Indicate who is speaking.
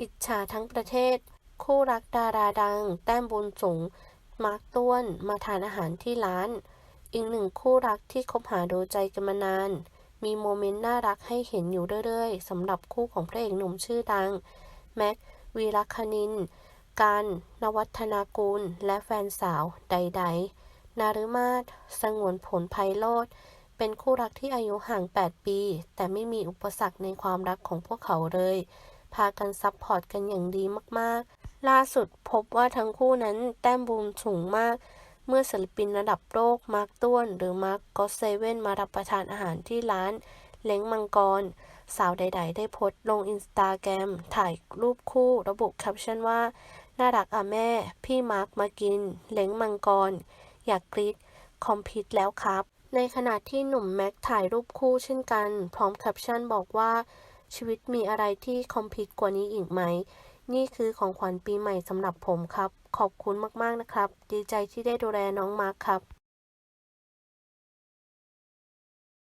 Speaker 1: อิจฉาทั้งประเทศ คู่รักดาราดัง แต้มบุญสูงมาร์คต้วน มาทานอาหารที่ร้าน อีกหนึ่งคู่รักที่คบหาดูใจกันมานาน มีโมเมนต์น่ารักให้เห็นอยู่เรื่อยๆสำหรับคู่ของพระเอกหนุ่มชื่อดัง แม็ก วีรคณิน การ นวัฒนากุลและแฟนสาว ใดๆ นารุมาศสงวนผลไพโรธเป็นคู่รักที่อายุห่าง 8 ปี แต่ไม่มีอุปสรรคในความรักของพวกเขาเลย พากันซัพพอร์ตกันอย่างดีมากๆ ล่าสุดพบว่าทั้งคู่นั้นแต้มบุญสูงมาก เมื่อศิลปินระดับโลกมาร์คต้วน หรือมาร์คก็อตเซเว่นมารับประทานอาหารที่ร้าน เล้งมังกร สาวใด ๆ ได้โพสต์ลงอินสตาแกรมถ่ายรูปคู่ระบุแคปชั่นว่า น่ารักอะแม่ พี่มาร์คมากิน เล้งมังกร อยากกรีดคอมพิวแล้วครับในขณะที่หนุ่มแม็กถ่ายรูปคู่เช่นกัน พร้อมแคปชั่นบอกว่า ชีวิตมีอะไรที่คอมพิวกว่านี้อีกไหม นี่คือของขวัญปีใหม่สำหรับผมครับ ขอบคุณมากๆนะครับ ดีใจที่ได้ดูแลน้องมาร์คครับ